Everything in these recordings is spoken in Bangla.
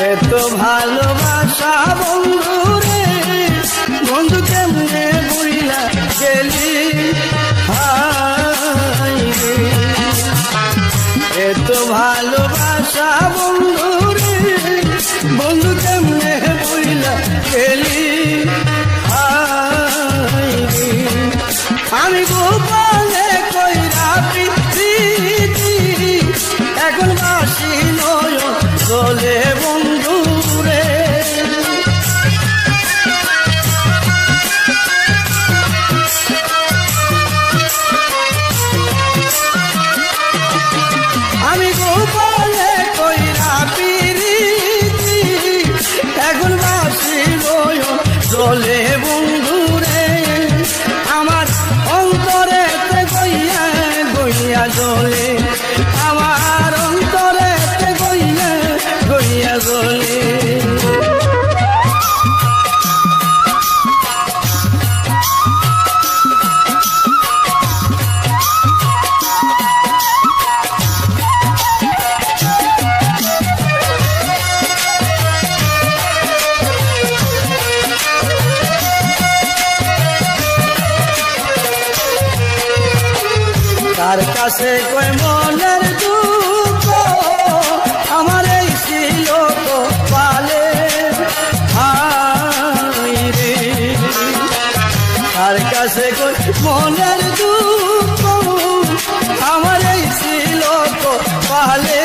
এত ভালোবাসা বন্ধু রে বন্ধু কেমনে বুইলা গেলি? এত ভালোবাসা বন্ধু রে বন্ধু কেমনে বুইলা গেলি? আমি গোপালে কইরা প্রীতি, এখন বাসি নয় চলে বন্ধু রে আমি গোপালে কইরা পিরিতি, এখন বাসি চলে বন্ধু রে। আমার অন্তরে গইয়া গইয়া জলে, আমার জলে তার কাছে কই মনের দুঃখ? তার কাছে মনের দুঃখ আমার এই ছিল পালে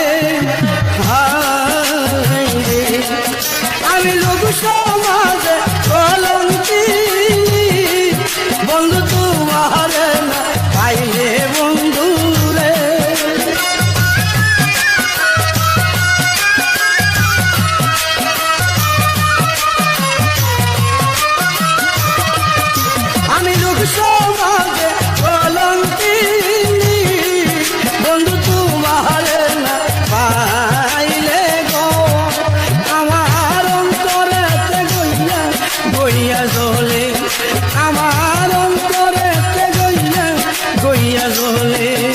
আমি লঘু সমাজে কলঙ্কি বন্ধু তোমার গইয়া জলে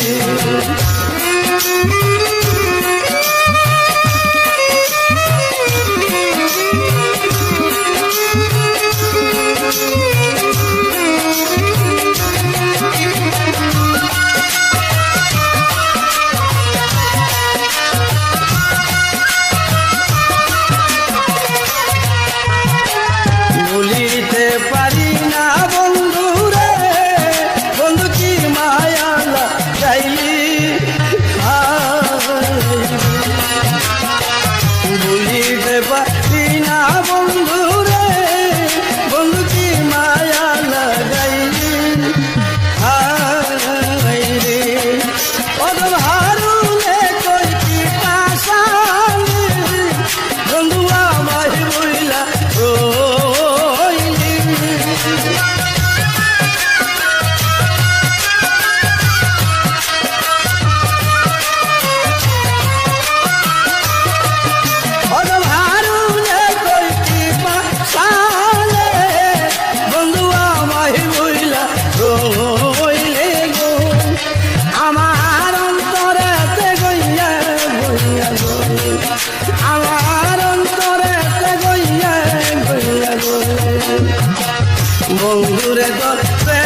আমার অন্তরে গইয়া গইয়া বন্ধুরে তো